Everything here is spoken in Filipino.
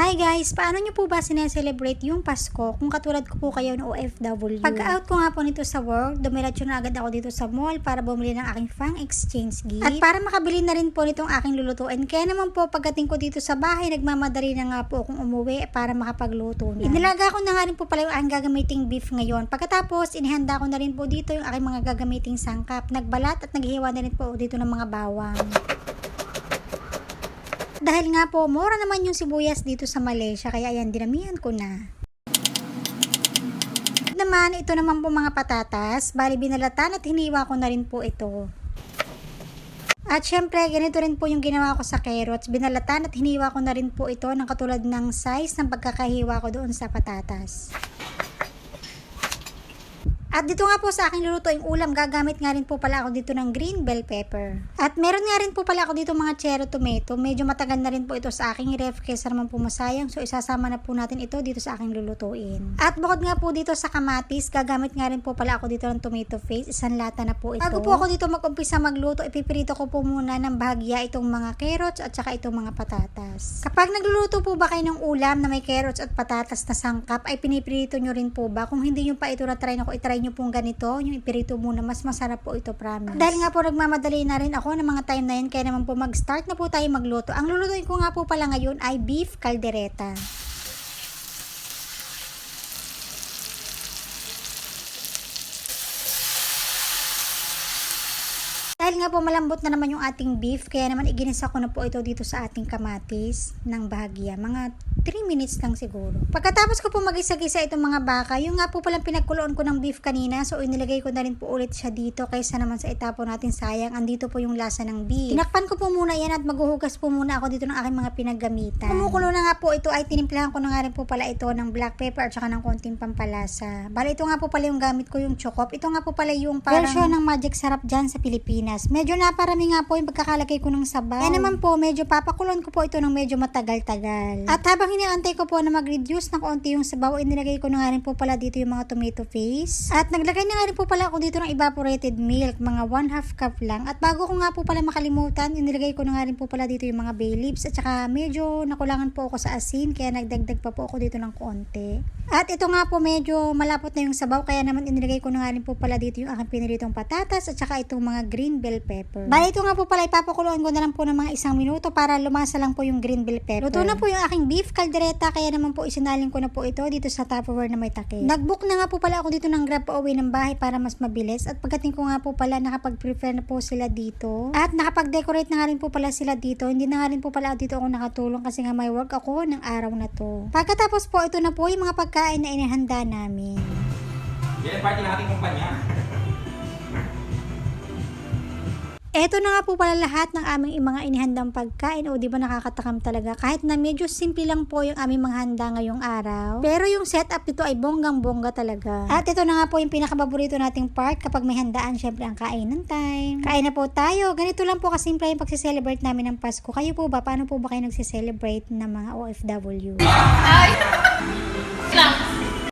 Hi guys! Paano nyo po ba sineselebrate yung Pasko kung katulad ko po kayo ng OFW? Pagka-out ko nga po nito sa work, dumiretso na agad ako dito sa mall para bumili ng aking fang exchange gift. At para makabili na rin po nitong aking lulutuin. Kaya naman po pagdating ko dito sa bahay, nagmamadali na nga po akong umuwi para makapagluto na. Inilaga ko na nga rin po pala yung aking gagamiting beef ngayon. Pagkatapos, inihanda ko na rin po dito yung aking mga gagamiting sangkap. Nagbalat at naghihiwa na rin po dito ng mga bawang. Dahil nga po, mura naman yung sibuyas dito sa Malaysia, kaya ayan, dinamihan ko na. Naman, ito naman po mga patatas, bali binalatan at hiniwa ko na rin po ito. At syempre, ganito rin po yung ginawa ko sa carrots. Binalatan at hiniwa ko na rin po ito ng katulad ng size ng pagkakahiwa ko doon sa patatas. At dito nga po sa aking lulutuing ulam, gagamit nga rin po pala ako dito ng green bell pepper. At meron nga rin po pala ako dito mga cherry tomato. Medyo matagal na rin po ito sa aking ref kaysa naman po masayang. So isasama na po natin ito dito sa aking lulutuin. At bukod nga po dito sa kamatis, gagamit nga rin po pala ako dito ng tomato paste. Isang lata na po ito. Bago po ako dito mag-umpisa magluto, ipipirito ko po muna ng bahagya itong mga carrots at saka itong mga patatas. Kapag nagluluto po ba kayo ng ulam na may carrots at patatas na sangkap, ay pinipirito nyo rin po ba? Kung hindi nyo pa ito na-try na ko, itry nyo pong ganito, yung ipirito muna, mas masarap po ito, promise. Dahil nga po nagmamadali na rin ako ng mga time na yun, kaya naman po mag-start na po tayo magluto. Ang lulutuin ko nga po pala ngayon ay beef caldereta. Dahil nga po malambot na naman yung ating beef, kaya naman iginisa ko na po ito dito sa ating kamatis ng bahagya. Mga 3 minutes lang siguro. Pagkatapos ko po mag-isa-gisa itong mga baka, yung nga po palang pinagkuloon ko ng beef kanina, so inilagay ko na rin po ulit siya dito kaysa naman sa itapo natin sayang, andito po yung lasa ng beef. Tinakpan ko po muna yan at maghuhugas po muna ako dito ng aking mga pinaggamitan. Kumukulo na nga po ito ay tinimplahan ko na nga rin po pala ito ng black pepper at saka ng konting pampalasa. Bala ito nga po pala yung gamit ko yung chocop. Ito nga po pala yung parang version ng magic sarap dyan sa Pilipinas. Medyo naparami nga po yung pagkakalagay ko ng sabaw. Kaya naman po, medyo papakulon ko po ito ng medyo matagal-tagal. At habang hiniantay ko po na mag-reduce ng konti yung sabaw, inilagay ko na nga rin po pala dito yung mga tomato paste. At naglagay na nga rin po pala ako dito ng evaporated milk, mga 1 half cup lang. At bago ko nga po pala makalimutan, inilagay ko na nga rin po pala dito yung mga bay leaves. At saka medyo nakulangan po ako sa asin, kaya nagdagdag pa po ako dito ng konti. At ito nga po medyo malapot na yung sabaw, kaya naman inilagay ko na nga rin po pala dito yung aking piniritong patatas at saka itong mga green bell pepper. Bali ito nga po pala ipapakuluan ko na lang po ng mga isang minuto para lumasa lang po yung green bell pepper. Luto na po yung aking beef caldereta, kaya naman po isinaling ko na po ito dito sa Tupperware na may takip. Nagbook na nga po pala ako dito ng grab pa uwi ng bahay para mas mabilis at pagdating ko nga po pala nakapag-prepare na po sila dito at nakapag-decorate na nga rin po pala sila dito. Hindi na nga rin po pala dito ako nakatulong kasi nga may work ako ng araw na to. Pagkatapos po ito na po yung mga pagkain na inihanda namin. Yan ang party ng ating kumpanya. Eto na nga po pala lahat ng aming mga inihandang pagkain. O, di ba nakakatakam talaga? Kahit na medyo simple lang po yung aming mga handa ngayong araw. Pero yung setup nito ay bonggang-bongga talaga. At ito na nga po yung pinakababorito nating part kapag may handaan, syempre ang kainan time. Kain na po tayo. Ganito lang po kasimple yung pagsiselebrate namin ng Pasko. Kayo po ba? Paano po ba kayo nagsiselebrate ng mga OFW? Ay!